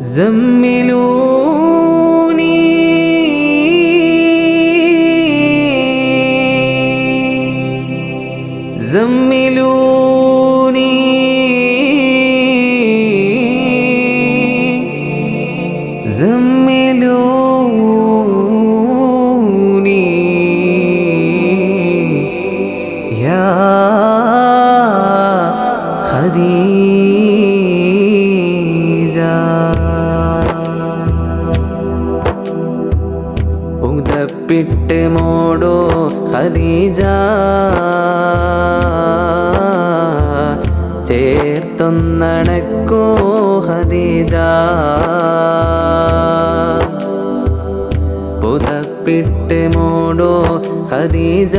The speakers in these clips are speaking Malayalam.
زملوني زملوني زملوني ഉദപ്പിട്ട് മോടോ ഖദീജ. ചേർത്തൊന്നണക്കോ ഖദീജ. പുതപ്പിട്ട് മോടോ ഖദീജ.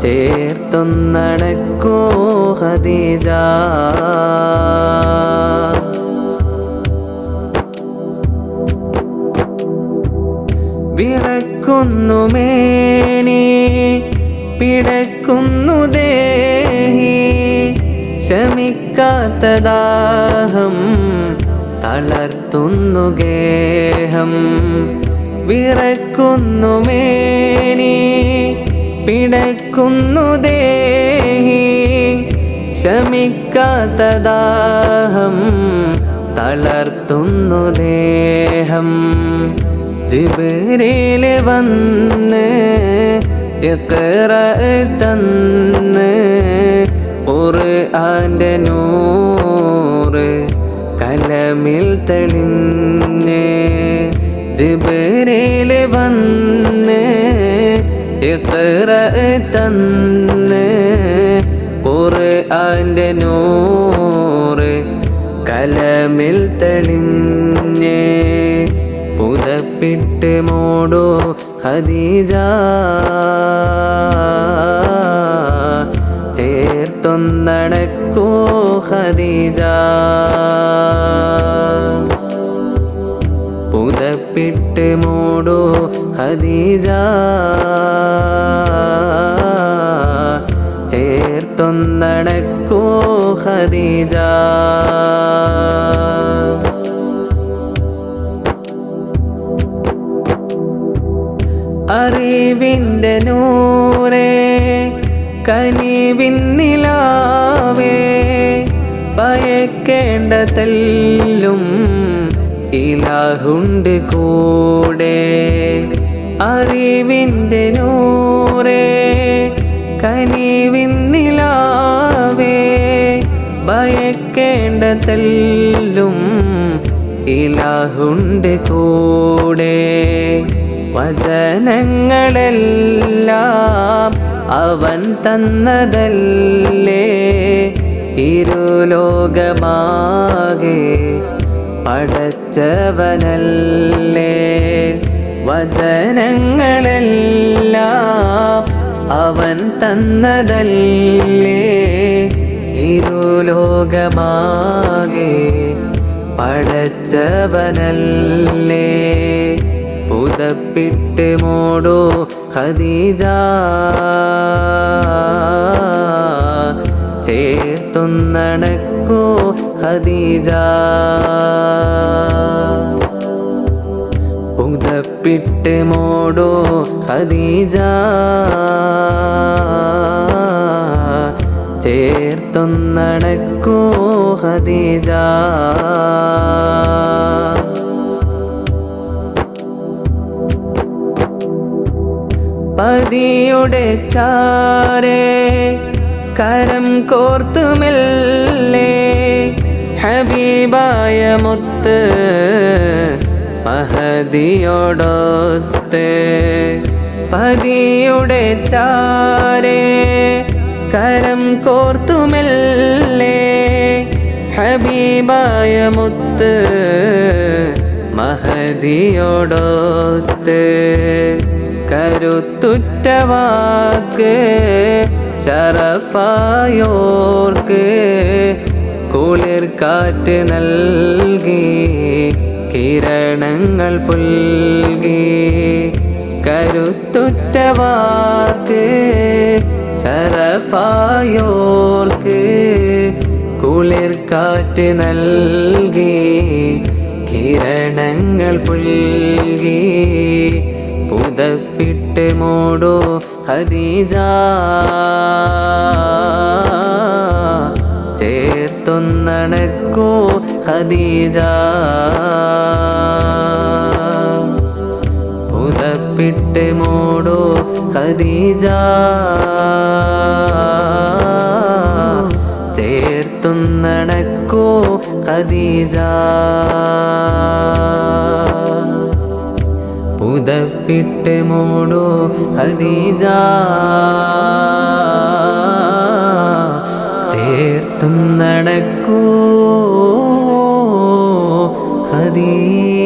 ചേർത്തൊന്നണക്കോ ഖദീജ. വിറക്കുന്നു മേനി പിടക്കുന്നു ദേഹി. ശമിക്കാത്ത ദാഹം തളർത്തുന്നു ഗേഹം. വിറക്കുന്നു മേനി പിടക്കുന്നു ദേഹി. ശമിക്കാത്ത ദാഹം തളർത്തുന്നു ദേഹം. ജിബിരിൽ വന്ന് ഇഖ്റ തന്ന് ഖുർആന്റെ നൂറ് കലമിൽ തെളിഞ്ഞ് ജിബിരിൽ വന്ന് എത്ര തന്ന് ഖുർആന്റെ നൂറ് കലമിൽ തെളിഞ്ഞ് പുതപ്പിട്ട് മോടോ ഖദീജ. ചേർത്തൊന്നടക്കോ ഖദീജ. പുതപ്പിട്ട് മോടോ ഖദീജ. ചേർത്തൊന്നടക്കോ ഖദീജ. അറിവിന്റെ നൂറേ കനിവിന്നിലാവേ നിലാവേ. ഭയക്കേണ്ട ഇലാഹുണ്ട് കൂടെ. അറിവിന്റെ നൂറേ കനിവിന്നിലാവേ നിലാവേ. ഭയക്കേണ്ട ഇലാഹുണ്ട് കൂടെ. വചനങ്ങളെല്ലാം അവൻ തന്നതല്ലേ. ഇരുലോകമാകെ പടച്ചവനല്ലേ. വചനങ്ങളെല്ലാം അവൻ തന്നതല്ലേ. ഇരുലോകമാകെ പടച്ചവനല്ലേ. പുതപ്പിട്ട് മോടോ ഖദീജ. ചേർത്തൊന്നണക്കോ ഖദീജ. പുതപ്പിട്ട് മോടോ ഖദീജ. ചേർത്തൊന്നണക്കോ ഖദീജ. പതിയുടെ ചാരേ കരം കോർത്തുമെല്ലേ? ഹബീബായ മുത്ത് മഹദിയോടൊത്ത് പതിയുടെ ചാരേ കരം കോർത്തുമെല്ലേ? ഹബീബായ മുത്ത് മഹദിയോടൊത്ത് കരുത്തുറ്റ വാക്ക് ശറഫായോർക്ക് കുളിർ കാറ്റ് നൽകി കിരണങ്ങൾ പുൽകി. കരുത്തുറ്റവാക്ക് ശറഫായോർക്ക് കുളിർ കാറ്റ് നൽകി കിരണങ്ങൾ പുൽകി. പുതപ്പിട്ട് മൂടോ ഖദീജ. ചേർത്തൊന്നടക്കോ ഖദീജ. പുതപ്പിട്ട് മൂടോ ഖദീജ. ചേർത്തൊന്നടക്കോ ഖദീജ. പുതപ്പിട്ട് മൂടോ ഖദീജ. ചേർത്തും നടക്കൂ ഖദീജ.